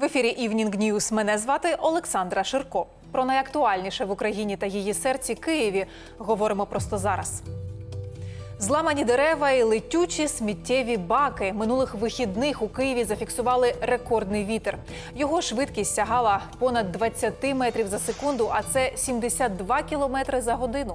В ефірі Івнінг News мене звати Олександра Ширко. Про найактуальніше в Україні та її серці Києві говоримо просто зараз. Зламані дерева і летючі сміттєві баки минулих вихідних у Києві зафіксували рекордний вітер. Його швидкість сягала понад 20 метрів за секунду, а це 72 кілометри за годину.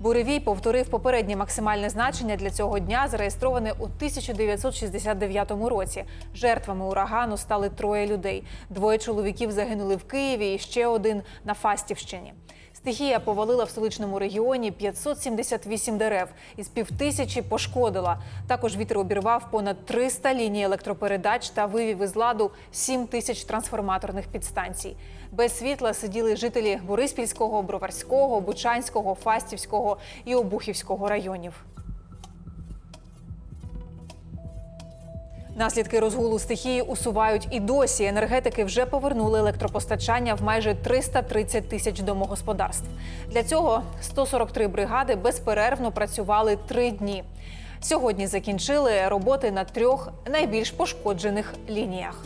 Буревій повторив попереднє максимальне значення для цього дня, зареєстроване у 1969 році. Жертвами урагану стали троє людей. Двоє чоловіків загинули в Києві і ще один на Фастівщині. Стихія повалила в столичному регіоні 578 дерев із півтисячі пошкодила. Також вітер обірвав понад 300 ліній електропередач та вивів із ладу 7 тисяч трансформаторних підстанцій. Без світла сиділи жителі Бориспільського, Броварського, Бучанського, Фастівського і Обухівського районів. Наслідки розгулу стихії усувають і досі. Енергетики вже повернули електропостачання в майже 330 тисяч домогосподарств. Для цього 143 бригади безперервно працювали три дні. Сьогодні закінчили роботи на трьох найбільш пошкоджених лініях.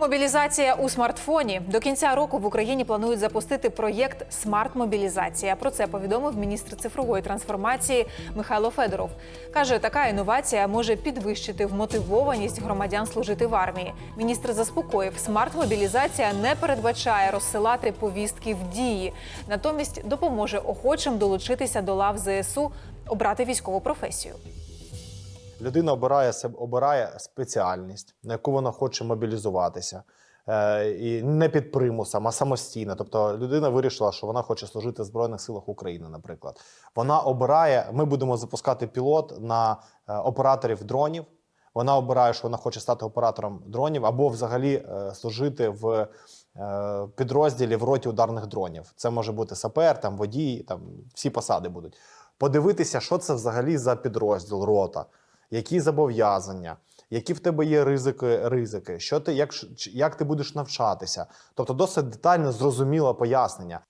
Мобілізація у смартфоні до кінця року в Україні планують запустити проєкт Смарт-мобілізація. Про це повідомив міністр цифрової трансформації Михайло Федоров. каже, така інновація може підвищити вмотивованість громадян служити в армії. Міністр заспокоїв, смарт-мобілізація не передбачає розсилати повістки в дії, натомість допоможе охочим долучитися до лав ЗСУ, обрати військову професію. Людина обирає обирає спеціальність, на яку вона хоче мобілізуватися. Е, і не під примусом, а самостійно. Тобто людина вирішила, що вона хоче служити в Збройних силах України, наприклад. Вона обирає, ми будемо запускати пілот на е, операторів дронів. Вона обирає, що вона хоче стати оператором дронів, або взагалі е, служити в підрозділі в роті ударних дронів. Це може бути сапер, там водій, там всі посади будуть. Подивитися, що це взагалі за підрозділ рота які зобов'язання, які в тебе є ризики, ризики, що ти як, як ти будеш навчатися. Тобто досить детальне, зрозуміле пояснення.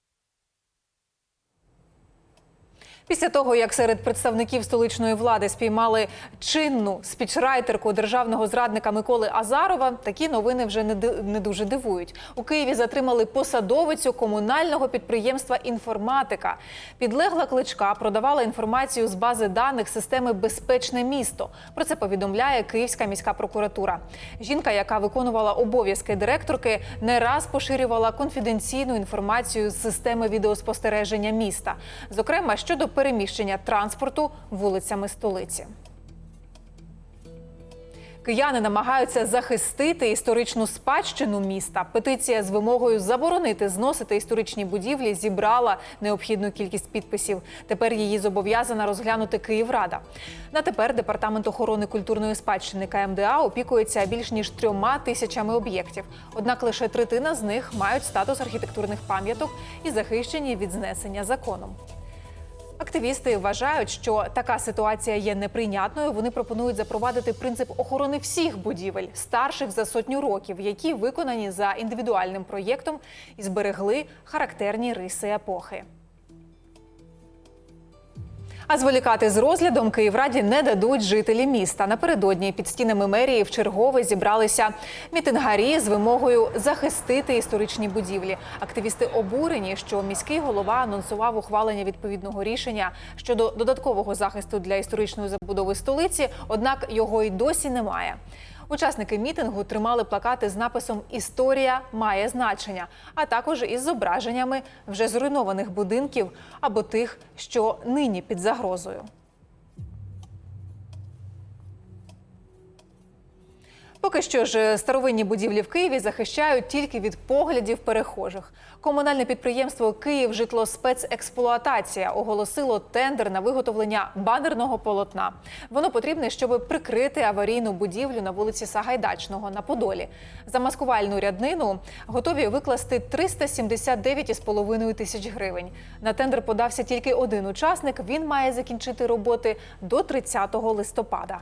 Після того, як серед представників столичної влади спіймали чинну спічрайтерку державного зрадника Миколи Азарова, такі новини вже не дуже дивують. У Києві затримали посадовицю комунального підприємства інформатика. Підлегла кличка продавала інформацію з бази даних системи Безпечне місто. Про це повідомляє Київська міська прокуратура. Жінка, яка виконувала обов'язки директорки, не раз поширювала конфіденційну інформацію з системи відеоспостереження міста, зокрема щодо переміщення транспорту вулицями столиці. Кияни намагаються захистити історичну спадщину міста. Петиція з вимогою заборонити зносити історичні будівлі зібрала необхідну кількість підписів. Тепер її зобов'язана розглянути Київрада. На тепер департамент охорони культурної спадщини КМДА опікується більш ніж трьома тисячами об'єктів. Однак лише третина з них мають статус архітектурних пам'яток і захищені від знесення законом. Активісти вважають, що така ситуація є неприйнятною. Вони пропонують запровадити принцип охорони всіх будівель, старших за сотню років, які виконані за індивідуальним проєктом і зберегли характерні риси епохи. А зволікати з розглядом Київраді не дадуть жителі міста. Напередодні під стінами мерії в чергове зібралися мітингарі з вимогою захистити історичні будівлі. Активісти обурені, що міський голова анонсував ухвалення відповідного рішення щодо додаткового захисту для історичної забудови столиці однак його й досі немає. Учасники мітингу тримали плакати з написом Історія має значення, а також із зображеннями вже зруйнованих будинків або тих, що нині під загрозою. Поки що ж старовинні будівлі в Києві захищають тільки від поглядів перехожих. Комунальне підприємство Київ житлоспецексплуатація оголосило тендер на виготовлення банерного полотна. Воно потрібне, щоб прикрити аварійну будівлю на вулиці Сагайдачного на Подолі. За маскувальну ряднину готові викласти 379,5 тисяч гривень. На тендер подався тільки один учасник. Він має закінчити роботи до 30 листопада.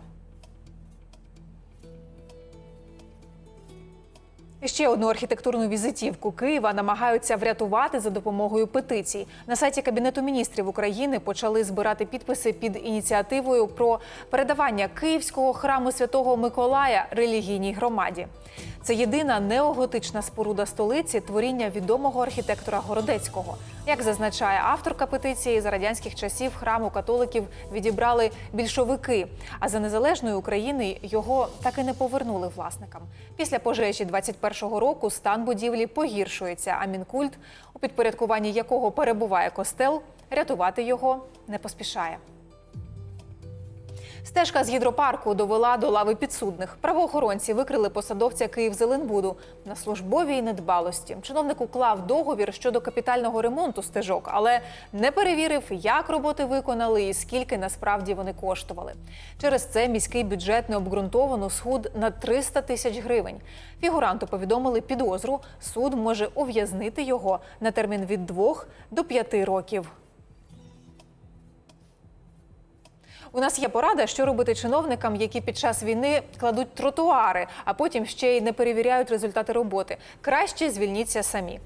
Ще одну архітектурну візитівку Києва намагаються врятувати за допомогою петицій. На сайті Кабінету міністрів України почали збирати підписи під ініціативою про передавання Київського храму Святого Миколая релігійній громаді. Це єдина неоготична споруда столиці творіння відомого архітектора Городецького. Як зазначає авторка петиції, за радянських часів храму католиків відібрали більшовики, а за незалежної України його так і не повернули власникам. Після пожежі 21-го року стан будівлі погіршується, а мінкульт, у підпорядкуванні якого перебуває костел, рятувати його не поспішає. Стежка з гідропарку довела до лави підсудних. Правоохоронці викрили посадовця Київзеленбуду на службовій недбалості. Чиновник уклав договір щодо капітального ремонту стежок, але не перевірив, як роботи виконали і скільки насправді вони коштували. Через це міський бюджет необґрунтовано схуд на 300 тисяч гривень. Фігуранту повідомили підозру. Суд може ув'язнити його на термін від 2 до 5 років. У нас є порада, що робити чиновникам, які під час війни кладуть тротуари, а потім ще й не перевіряють результати роботи. Краще звільніться самі.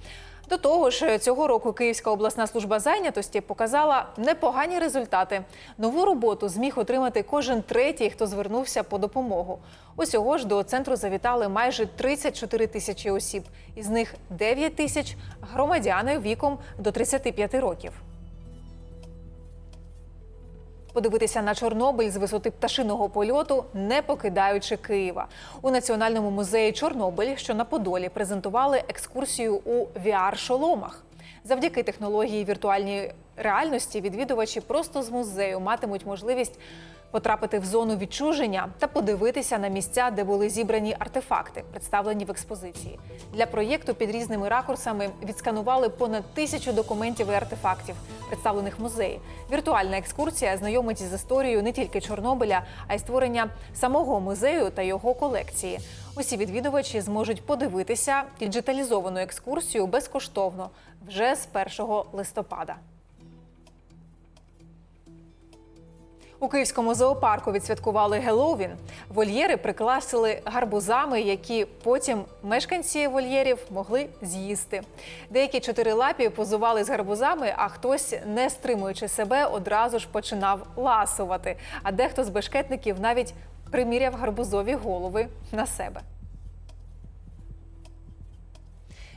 До того ж, цього року Київська обласна служба зайнятості показала непогані результати. Нову роботу зміг отримати кожен третій, хто звернувся по допомогу. Усього ж до центру завітали майже 34 тисячі осіб. Із них 9 тисяч громадяни віком до 35 років. Подивитися на Чорнобиль з висоти пташиного польоту, не покидаючи Києва. У Національному музеї Чорнобиль, що на Подолі, презентували екскурсію у VR-шоломах. Завдяки технології віртуальної реальності відвідувачі просто з музею матимуть можливість потрапити в зону відчуження та подивитися на місця, де були зібрані артефакти, представлені в експозиції. Для проєкту під різними ракурсами відсканували понад тисячу документів і артефактів, представлених в музеї. Віртуальна екскурсія знайомить із історією не тільки Чорнобиля, а й створення самого музею та його колекції. Усі відвідувачі зможуть подивитися діджиталізовану екскурсію безкоштовно вже з 1 листопада. У київському зоопарку відсвяткували Геловін. Вольєри прикласили гарбузами, які потім мешканці вольєрів могли з'їсти. Деякі чотирилапі позували з гарбузами, а хтось, не стримуючи себе, одразу ж починав ласувати. А дехто з бешкетників навіть приміряв гарбузові голови на себе.